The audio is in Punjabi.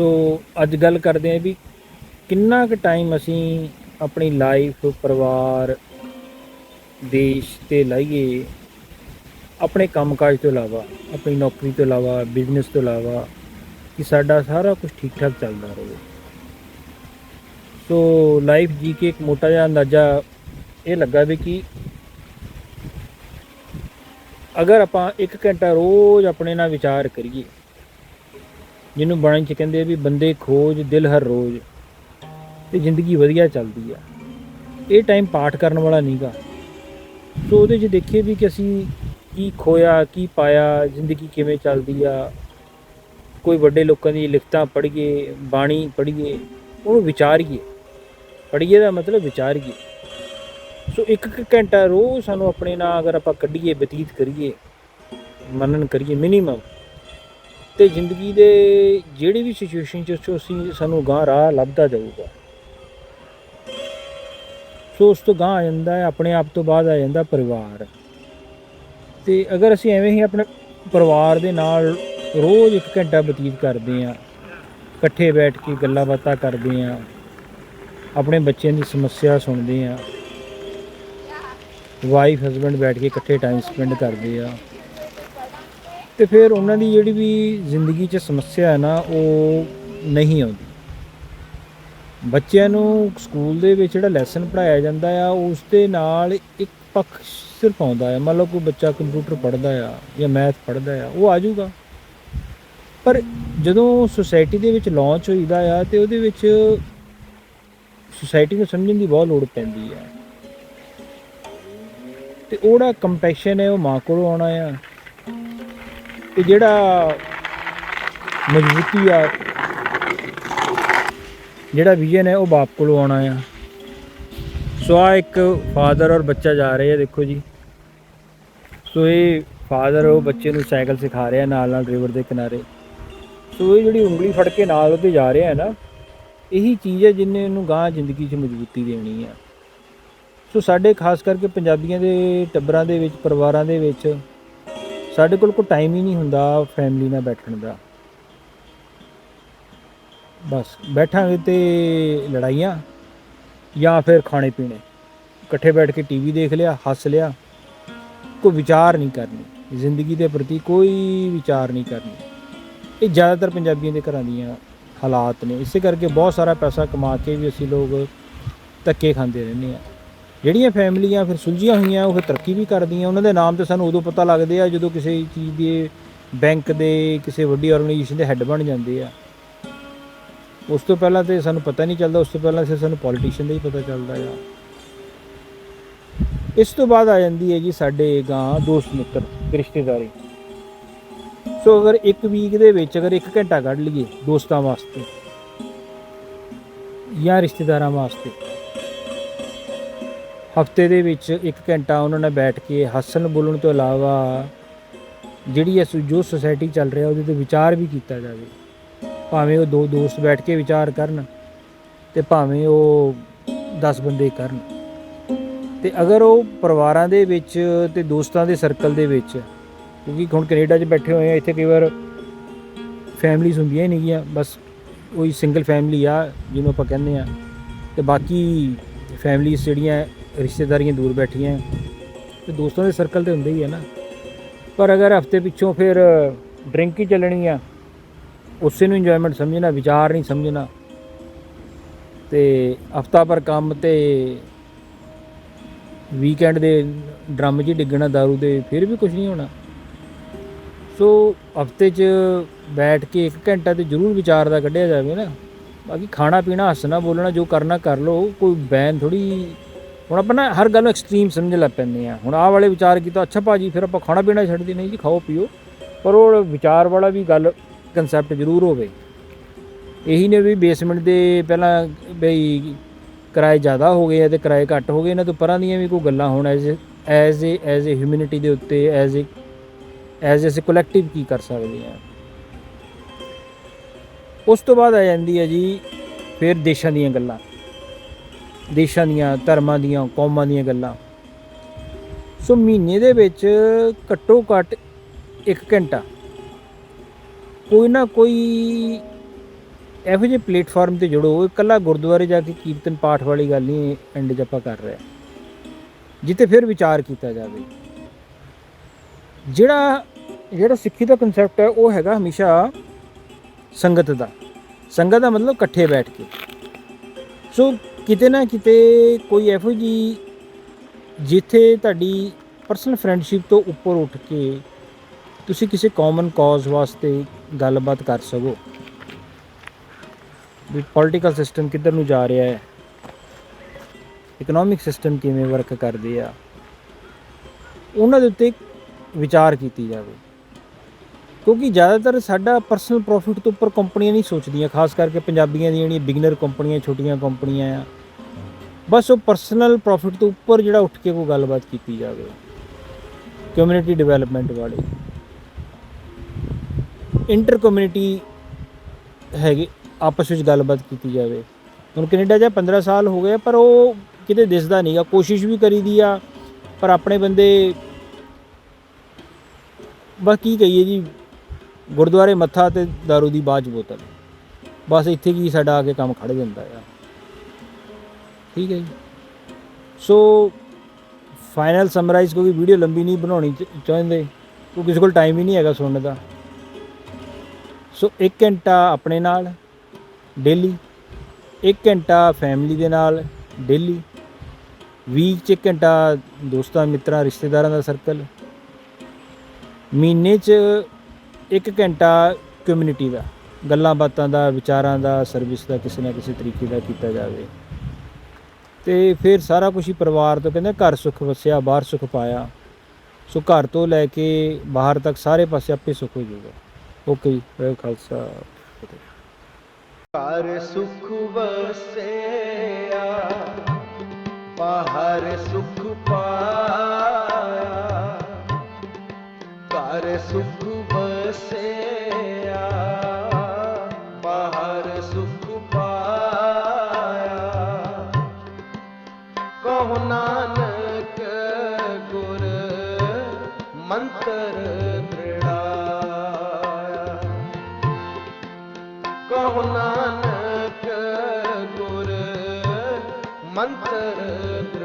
ਸੋ ਅੱਜ ਗੱਲ ਕਰਦੇ ਹਾਂ ਵੀ ਕਿੰਨਾ ਕੁ ਟਾਈਮ ਅਸੀਂ ਆਪਣੀ ਲਾਈਫ ਪਰਿਵਾਰ, ਦੇਸ਼ ਤੇ ਲਾਈਏ, ਆਪਣੇ ਕੰਮਕਾਜ ਤੋਂ ਇਲਾਵਾ, ਆਪਣੀ ਨੌਕਰੀ ਤੋਂ ਇਲਾਵਾ ਬਿਜ਼ਨਸ ਤੋਂ ਇਲਾਵਾ, ਕਿ ਸਾਡਾ ਸਾਰਾ ਕੁਝ ਠੀਕ ਠਾਕ ਚੱਲਦਾ ਰਹੇ। ਸੋ ਲਾਈਫ ਜੀ ਕੇ ਇੱਕ ਮੋਟਾ ਜਿਹਾ ਅੰਦਾਜ਼ਾ ਇਹ ਲੱਗਾ ਵੀ ਕਿ ਅਗਰ ਆਪਾਂ 1 ਘੰਟਾ ਰੋਜ਼ ਆਪਣੇ ਨਾਲ ਵਿਚਾਰ ਕਰੀਏ ਜਿਹਨੂੰ ਬਾਣੀ ਚ ਕਹਿੰਦੇ ਆ ਵੀ ਬੰਦੇ ਖੋਜ, ਦਿਲ ਹਰ ਰੋਜ਼। ਤੇ ਜ਼ਿੰਦਗੀ ਵਧੀਆ ਚੱਲਦੀ ਆ। ਇਹ ਟਾਈਮ ਪਾਠ ਕਰਨ ਵਾਲਾ ਨਹੀਂਗਾ। ਸੋ ਉਹਦੇ 'ਚ ਦੇਖੀਏ ਵੀ ਕਿ ਅਸੀਂ ਕੀ ਖੋਇਆ, ਕੀ ਪਾਇਆ, ਜ਼ਿੰਦਗੀ ਕਿਵੇਂ ਚੱਲਦੀ ਆ। ਕੋਈ ਵੱਡੇ ਲੋਕਾਂ ਦੀ ਲਿਖਤਾਂ ਪੜ੍ਹੀਏ, ਬਾਣੀ ਪੜ੍ਹੀਏ, ਉਹਨੂੰ ਵਿਚਾਰੀਏ। ਪੜ੍ਹੀਏ ਦਾ ਮਤਲਬ ਵਿਚਾਰੀਏ। ਸੋ ਇੱਕ ਇੱਕ ਘੰਟਾ ਰੋਜ਼ ਸਾਨੂੰ ਆਪਣੇ ਨਾਲ ਅਗਰ ਆਪਾਂ ਕੱਢੀਏ, ਬਤੀਤ ਕਰੀਏ ਮਨਨ ਕਰੀਏ ਮਿਨੀਮਮ ਤੇ ਜ਼ਿੰਦਗੀ ਦੇ ਜਿਹੜੀ ਵੀ ਸਿਚੁਏਸ਼ਨ ਚ ਚੋਂ ਅਸੀਂ ਸਾਨੂੰ ਗਾਂ ਰਾਹ ਲੱਭਦਾ ਜਾਊਗਾ। ਸੋ ਉਸ ਤੋਂ ਗਾਂ ਆ ਜਾਂਦਾ ਹੈ, ਆਪਣੇ ਆਪ ਤੋਂ ਬਾਅਦ ਆ ਜਾਂਦਾ ਪਰਿਵਾਰ। ਤੇ ਅਗਰ ਅਸੀਂ ਐਵੇਂ ਹੀ ਆਪਣੇ ਪਰਿਵਾਰ ਦੇ ਨਾਲ ਰੋਜ਼ ਇੱਕ ਘੰਟਾ ਬਤੀਤ ਕਰਦੇ ਆ ਇਕੱਠੇ ਬੈਠ ਕੇ ਗੱਲਾਂ ਬਾਤਾਂ ਕਰਦੇ ਆ ਆਪਣੇ ਬੱਚਿਆਂ ਦੀ ਸਮੱਸਿਆ ਸੁਣਦੇ ਆ ਵਾਈਫ ਹਸਬੰਡ ਬੈਠ ਕੇ ਇਕੱਠੇ ਟਾਈਮ ਸਪੈਂਡ ਕਰਦੇ ਆ ਤੇ ਫਿਰ ਉਹਨਾਂ ਦੀ ਜਿਹੜੀ ਵੀ ਜ਼ਿੰਦਗੀ 'ਚ ਸਮੱਸਿਆ ਹੈ ਨਾ, ਉਹ ਨਹੀਂ ਆਉਂਦੀ। ਬੱਚਿਆਂ ਨੂੰ ਸਕੂਲ ਦੇ ਵਿੱਚ ਜਿਹੜਾ ਲੈਸਨ ਪੜਾਇਆ ਜਾਂਦਾ ਆ, ਉਸ ਦੇ ਨਾਲ ਇੱਕ ਪੱਖ ਸਿਰਫ ਆਉਂਦਾ ਹੈ ਮੰਨ ਲਓ ਕੋਈ ਬੱਚਾ ਕੰਪਿਊਟਰ ਪੜਦਾ ਆ ਜਾਂ ਮੈਥ ਪੜਦਾ ਆ, ਉਹ ਆ ਜਾਊਗਾ। ਪਰ ਜਦੋਂ ਸੁਸਾਇਟੀ ਦੇ ਵਿੱਚ ਲਾਂਚ ਹੋਈਦਾ ਆ, ਤੇ ਉਹਦੇ ਵਿੱਚ ਸੁਸਾਇਟੀ ਨੂੰ ਸਮਝਣ ਦੀ ਬਹੁਤ ਲੋੜ ਪੈਂਦੀ ਆ। ਤੇ ਉਹਦਾ ਕੰਪੈਸ਼ਨ ਹੈ, ਉਹ ਮਾਂ ਕੋਲੋਂ ਆਉਣਾ ਆ। ਤੇ ਜਿਹੜਾ ਮਜ਼ਬੂਤੀ ਆ, ਜਿਹੜਾ ਵਿਜ਼ਨ ਹੈ ਉਹ ਬਾਪ ਕੋਲੋਂ ਆਉਣਾ ਆ। ਸੋ ਆ ਇੱਕ ਫਾਦਰ ਔਰ ਬੱਚਾ ਜਾ ਰਹੇ ਆ, ਦੇਖੋ ਜੀ। ਸੋ ਇਹ ਫਾਦਰ ਉਹ ਬੱਚੇ ਨੂੰ ਸਾਈਕਲ ਸਿਖਾ ਰਿਹਾ ਨਾਲ ਨਾਲ ਰਿਵਰ ਦੇ ਕਿਨਾਰੇ। ਸੋ ਇਹ ਜਿਹੜੀ ਉਂਗਲੀ ਫੜ ਕੇ ਨਾਲ ਉਹਦੇ ਜਾ ਰਿਹਾ ਹੈ ਨਾ, ਇਹੀ ਚੀਜ਼ ਹੈ ਜਿਨੇ ਇਹਨੂੰ ਗਾਂ ਜ਼ਿੰਦਗੀ 'ਚ ਮਜ਼ਬੂਤੀ ਦੇਣੀ ਆ। ਸੋ ਸਾਡੇ ਖਾਸ ਕਰਕੇ ਪੰਜਾਬੀਆਂ ਦੇ ਟੱਬਰਾਂ ਦੇ ਵਿੱਚ, ਪਰਿਵਾਰਾਂ ਦੇ ਵਿੱਚ ਸਾਡੇ ਕੋਲ ਕੋਈ ਟਾਈਮ ਹੀ ਨਹੀਂ ਹੁੰਦਾ ਫੈਮਿਲੀ ਨਾਲ ਬੈਠਣ ਦਾ। ਬਸ, ਬੈਠਾਂਗੇ ਤੇ ਲੜਾਈਆਂ ਜਾਂ ਫਿਰ ਖਾਣੇ ਪੀਣੇ। ਇਕੱਠੇ ਬੈਠ ਕੇ ਟੀਵੀ ਦੇਖ ਲਿਆ, ਹੱਸ ਲਿਆ। ਕੋਈ ਵਿਚਾਰ ਨਹੀਂ ਕਰਨੀ। ਜ਼ਿੰਦਗੀ ਦੇ ਪ੍ਰਤੀ ਕੋਈ ਵਿਚਾਰ ਨਹੀਂ ਕਰਨੀ। ਇਹ ਜ਼ਿਆਦਾਤਰ ਪੰਜਾਬੀਆਂ ਦੇ ਘਰਾਂ ਦੀਆਂ ਹਾਲਾਤ ਨੇ। ਇਸੇ ਕਰਕੇ ਬਹੁਤ ਸਾਰਾ ਪੈਸਾ ਕਮਾ ਕੇ ਵੀ ਅਸੀਂ ਲੋਕ ਧੱਕੇ ਖਾਂਦੇ ਰਹਿੰਦੇ ਆ ਜਿਹੜੀਆਂ ਫੈਮਲੀਆਂ ਫਿਰ ਸੁਲਝੀਆਂ ਹੋਈਆਂ, ਉਹ ਫਿਰ ਤਰੱਕੀ ਵੀ ਕਰਦੀਆਂ। ਉਹਨਾਂ ਦੇ ਨਾਮ ਤੇ ਸਾਨੂੰ ਉਦੋਂ ਪਤਾ ਲੱਗਦੇ ਆ ਜਦੋਂ ਕਿਸੇ ਚੀਜ਼ ਦੇ ਬੈਂਕ ਦੇ, ਕਿਸੇ ਵੱਡੀ ਆਰਗੇਨਾਈਜੇਸ਼ਨ ਦੇ ਹੈੱਡ ਬਣ ਜਾਂਦੇ ਆ। ਉਸ ਤੋਂ ਪਹਿਲਾਂ ਤੇ ਸਾਨੂੰ ਪਤਾ ਨਹੀਂ ਚੱਲਦਾ, ਉਸ ਤੋਂ ਪਹਿਲਾਂ ਸਿਰ ਸਾਨੂੰ ਪੋਲੀਟੀਸ਼ੀਅਨ ਦਾ ਹੀ ਪਤਾ ਚੱਲਦਾ ਆ। ਇਸ ਤੋਂ ਬਾਅਦ ਆ ਜਾਂਦੀ ਹੈ ਜੀ ਸਾਡੇ ਗਾਂ ਦੋਸਤ ਮਿੱਤਰ, ਰਿਸ਼ਤੇਦਾਰੀ। ਸੋ ਅਗਰ ਇੱਕ ਵੀਕ ਦੇ ਵਿੱਚ ਅਗਰ ਇੱਕ ਘੰਟਾ ਕੱਢ ਲਈਏ ਦੋਸਤਾਂ ਵਾਸਤੇ ਜਾਂ ਰਿਸ਼ਤੇਦਾਰਾਂ ਵਾਸਤੇ ਹਫ਼ਤੇ ਦੇ ਵਿੱਚ ਇੱਕ ਘੰਟਾ ਉਹਨਾਂ ਨਾਲ ਬੈਠ ਕੇ ਹੱਸਣ ਬੋਲਣ ਤੋਂ ਇਲਾਵਾ ਜਿਹੜੀ ਇਹ ਜੋ ਸੁਸਾਇਟੀ ਚੱਲ ਰਿਹਾ ਉਹਦੇ ਤੇ ਵਿਚਾਰ ਵੀ ਕੀਤਾ ਜਾਵੇ। ਭਾਵੇਂ ਉਹ ਦੋ ਦੋਸਤ ਬੈਠ ਕੇ ਵਿਚਾਰ ਕਰਨ ਤੇ ਭਾਵੇਂ ਉਹ 10 ਬੰਦੇ ਕਰਨ। ਤੇ ਅਗਰ ਉਹ ਪਰਿਵਾਰਾਂ ਦੇ ਵਿੱਚ ਤੇ ਦੋਸਤਾਂ ਦੇ ਸਰਕਲ ਦੇ ਵਿੱਚ, ਕਿਉਂਕਿ ਹੁਣ ਕੈਨੇਡਾ 'ਚ ਬੈਠੇ ਹੋਏ ਆ, ਇੱਥੇ ਕਈ ਵਾਰ ਫੈਮਲੀਜ਼ ਹੁੰਦੀਆਂ ਹੀ ਨਹੀਂ ਗੀਆਂ, ਬਸ ਕੋਈ ਸਿੰਗਲ ਫੈਮਿਲੀ ਆ ਜਿਹਨੂੰ ਆਪਾਂ ਕਹਿੰਦੇ ਆ। ਤੇ ਬਾਕੀ ਫੈਮਲੀਜ਼ ਜਿਹੜੀਆਂ ਰਿਸ਼ਤੇਦਾਰੀਆਂ ਦੂਰ ਬੈਠੀਆਂ ਤੇ ਦੋਸਤਾਂ ਦੇ ਸਰਕਲ ਤੇ ਹੁੰਦੇ ਹੀ ਹੈ ਨਾ। ਪਰ ਅਗਰ ਹਫ਼ਤੇ ਪਿੱਛੋਂ ਫਿਰ ਡਰਿੰਕ ਹੀ ਚੱਲਣੀ ਆ, ਉਸੇ ਨੂੰ ਇੰਜੋਇਮੈਂਟ ਸਮਝਣਾ, ਵਿਚਾਰ ਨਹੀਂ ਸਮਝਣਾ। ਤੇ ਹਫਤਾ ਪਰ ਕੰਮ ਤੇ ਵੀਕਐਂਡ ਦੇ ਡਰਮ 'ਚ ਡਿੱਗਣਾ, दारू ਦੇ, ਫਿਰ ਵੀ ਕੁਝ ਨਹੀਂ ਹੋਣਾ। ਸੋ ਹਫ਼ਤੇ 'ਚ ਬੈਠ ਕੇ 1 ਘੰਟਾ ਤੇ ਜ਼ਰੂਰ ਵਿਚਾਰ ਦਾ ਕੱਢਿਆ ਜਾਵੇ ਨਾ। ਬਾਕੀ ਖਾਣਾ ਪੀਣਾ ਹੱਸਣਾ ਬੋਲਣਾ ਜੋ ਕਰਨਾ ਕਰ ਲਓ, ਕੋਈ ਬੈਨ ਥੋੜੀ ਹੁਣ ਆਪਾਂ ਨਾ ਹਰ ਗੱਲ ਨੂੰ ਐਕਸਟ੍ਰੀਮ ਸਮਝ ਲੱਗ ਪੈਂਦੇ ਆ ਹੁਣ ਆਹ ਵਾਲੇ ਵਿਚਾਰ ਕੀਤਾ, ਅੱਛਾ ਭਾਜੀ, ਫਿਰ ਆਪਾਂ ਖਾਣਾ ਪੀਣਾ ਛੱਡਦੇ ਨਹੀਂ ਜੀ, ਖਾਓ, ਪੀਓ। ਪਰ ਉਹ ਵਿਚਾਰ ਵਾਲਾ ਵੀ ਗੱਲ ਕਨਸੈਪਟ ਜ਼ਰੂਰ ਹੋਵੇ। ਇਹੀ ਨੇ ਵੀ ਬੇਸਮੈਂਟ ਦੇ ਪਹਿਲਾਂ ਬਈ ਕਿਰਾਏ ਜ਼ਿਆਦਾ ਹੋ ਗਏ ਆ ਤੇ ਕਿਰਾਏ ਘੱਟ ਹੋ ਗਏ। ਇਹਨਾਂ ਤੋਂ ਪਰਾਂ ਦੀਆਂ ਵੀ ਕੋਈ ਗੱਲਾਂ ਹੋਣ as as a as a humanity ਦੇ ਉੱਤੇ as a as a collective ਕੀ ਕਰ ਸਕਦੇ ਆ। ਉਸ ਤੋਂ ਬਾਅਦ ਆ ਜਾਂਦੀ ਹੈ ਜੀ, ਫਿਰ ਦੇਸ਼ਾਂ ਦੀਆਂ ਗੱਲਾਂ। ਦੇਸ਼ਾਂ ਦੀਆਂ, ਧਰਮਾਂ ਦੀਆਂ, ਕੌਮਾਂ ਦੀਆਂ ਗੱਲਾਂ। ਸੋ ਮਹੀਨੇ ਦੇ ਵਿੱਚ ਘੱਟੋ ਘੱਟ 1 ਘੰਟਾ। ਕੋਈ ਨਾ ਕੋਈ ਇਹੋ ਜਿਹੇ ਪਲੇਟਫਾਰਮ ਤੇ ਜੁੜੋ, ਇਕੱਲਾ ਗੁਰਦੁਆਰੇ ਜਾ ਕੇ ਕੀਰਤਨ ਪਾਠ ਵਾਲੀ ਗੱਲ ਨਹੀਂ ਐਂਡ 'ਚ ਆਪਾਂ ਕਰ ਰਹੇ ਜਿੱਤੇ ਫਿਰ ਵਿਚਾਰ ਕੀਤਾ ਜਾਵੇ। ਜਿਹੜਾ ਜਿਹੜਾ ਸਿੱਖੀ ਦਾ ਕਨਸੈਪਟ ਹੈ, ਉਹ ਹੈਗਾ ਹਮੇਸ਼ਾ ਸੰਗਤ ਦਾ। ਸੰਗਤ ਦਾ ਮਤਲਬ ਇਕੱਠੇ ਬੈਠ ਕੇ। ਸੋ ਕਿਤੇ ਨਾ ਕਿਤੇ ਕੋਈ ਇਹੋ ਜੀ ਜਿੱਥੇ ਤੁਹਾਡੀ ਪਰਸਨਲ ਫਰੈਂਡਸ਼ਿਪ ਤੋਂ ਉੱਪਰ ਉੱਠ ਕੇ ਤੁਸੀਂ ਕਿਸੇ ਕਾਮਨ ਕਾਜ਼ ਵਾਸਤੇ ਗੱਲਬਾਤ ਕਰ ਸਕੋ। ਵੀ ਪੋਲੀਟੀਕਲ ਸਿਸਟਮ ਕਿੱਧਰ ਨੂੰ ਜਾ ਰਿਹਾ ਹੈ ਇਕਨੋਮਿਕ ਸਿਸਟਮ ਕਿਵੇਂ ਵਰਕ ਕਰਦੇ ਆ, ਉਹਨਾਂ ਦੇ ਉੱਤੇ ਵਿਚਾਰ ਕੀਤੀ ਜਾਵੇ। ਕਿਉਂਕਿ ਜ਼ਿਆਦਾਤਰ ਸਾਡਾ ਪਰਸਨਲ ਪ੍ਰੋਫਿਟ ਤੋਂ ਉੱਪਰ ਕੰਪਨੀਆਂ ਨਹੀਂ ਸੋਚਦੀਆਂ, ਖਾਸ ਕਰਕੇ ਪੰਜਾਬੀਆਂ ਦੀਆਂ ਜਿਹੜੀਆਂ ਬਿਗਨਰ ਕੰਪਨੀਆਂ, ਛੋਟੀਆਂ ਕੰਪਨੀਆਂ ਆ। ਬਸ ਉਹ ਪਰਸਨਲ ਪ੍ਰੋਫਿਟ ਤੋਂ ਉੱਪਰ ਜਿਹੜਾ ਉੱਠ ਕੇ ਕੋਈ ਗੱਲਬਾਤ ਕੀਤੀ ਜਾਵੇ। ਕਮਿਊਨਿਟੀ ਡਿਵੈਲਪਮੈਂਟ ਵਾਲੇ। ਇੰਟਰ ਕਮਿਊਨਿਟੀ ਹੈਗੇ, ਆਪਸ ਵਿੱਚ ਗੱਲਬਾਤ ਕੀਤੀ ਜਾਵੇ। ਹੁਣ ਕੈਨੇਡਾ ਜਾਂ 15 ਸਾਲ ਹੋ ਗਏ ਪਰ ਉਹ ਕਿਤੇ ਦਿਸਦਾ ਨਹੀਂਗਾ ਕੋਸ਼ਿਸ਼ ਵੀ ਕਰੀਦੀ ਆ, ਪਰ ਆਪਣੇ ਬੰਦੇ ਬਸ ਕੀ ਕਹੀਏ ਜੀ ਗੁਰਦੁਆਰੇ ਮੱਥਾ ਤੇ दारू ਦੀ ਬਾਜ ਬੋਤਲ। ਬਸ ਇੱਥੇ ਕੀ ਸਾਡਾ ਆ ਕੇ ਕੰਮ ਖੜ ਜਾਂਦਾ ਆ। ਠੀਕ ਹੈ ਜੀ। ਸੋ ਫਾਈਨਲ ਸਮਰਾਈਜ਼ ਕਿਉਂਕਿ ਵੀਡੀਓ ਲੰਬੀ ਨਹੀਂ ਬਣਾਉਣੀ ਚਾਹੁੰਦੇ। ਕਿਉਂਕਿ ਕਿਸੇ ਕੋਲ ਟਾਈਮ ਹੀ ਨਹੀਂ ਹੈਗਾ ਸੁਣਨ ਦਾ। ਸੋ 1 ਘੰਟਾ ਆਪਣੇ ਨਾਲ ਡੇਲੀ 1 ਘੰਟਾ ਫੈਮਿਲੀ ਦੇ ਨਾਲ ਡੇਲੀ ਵੀਕ 'ਚ 1 ਘੰਟਾ ਦੋਸਤਾਂ, ਮਿੱਤਰਾਂ, ਰਿਸ਼ਤੇਦਾਰਾਂ ਦਾ ਸਰਕਲ ਮਹੀਨੇ 'ਚ 1 ਘੰਟਾ ਕਮਿਊਨਿਟੀ ਦਾ ਗੱਲਾਂ ਬਾਤਾਂ ਦਾ, ਵਿਚਾਰਾਂ ਦਾ ਸਰਵਿਸ ਦਾ ਕਿਸੇ ਨਾ ਕਿਸੇ ਤਰੀਕੇ ਦਾ ਕੀਤਾ ਜਾਵੇ। ਤੇ ਫਿਰ ਸਾਰਾ ਕੁਝ ਹੀ ਪਰਿਵਾਰ ਤੋਂ ਕਹਿੰਦੇ ਘਰ ਸੁਖ ਵਸਿਆ, ਬਾਹਰ ਸੁਖ ਪਾਇਆ। ਸੋ ਘਰ ਤੋਂ ਲੈ ਕੇ ਬਾਹਰ ਤੱਕ ਸਾਰੇ ਪਾਸੇ ਆਪੇ ਸੁਖ ਹੋ ਜਾਊਗਾ। ਓਕੇ ਜੀ, ਵਾਹਿਗੁਰੂ ਖਾਲਸਾ। ਘਰ ਸੁਖ ਵਸਿਆ, ਬਾਹਰ ਸੁਖ ਪਾਇਆ ਘਰ ਸੁਖ ਵਸਿਆ ਬਾਹਰ ਸੁਖ ਪਾਇਆ। ਕਹੋ ਨਾਨਕ ਗੁਰ ਮੰਤਰ ਦ੍ਰਿੜਾਇਆ ਕਹੋ ਨਾਨਕ ਗੁਰ ਮੰਤਰ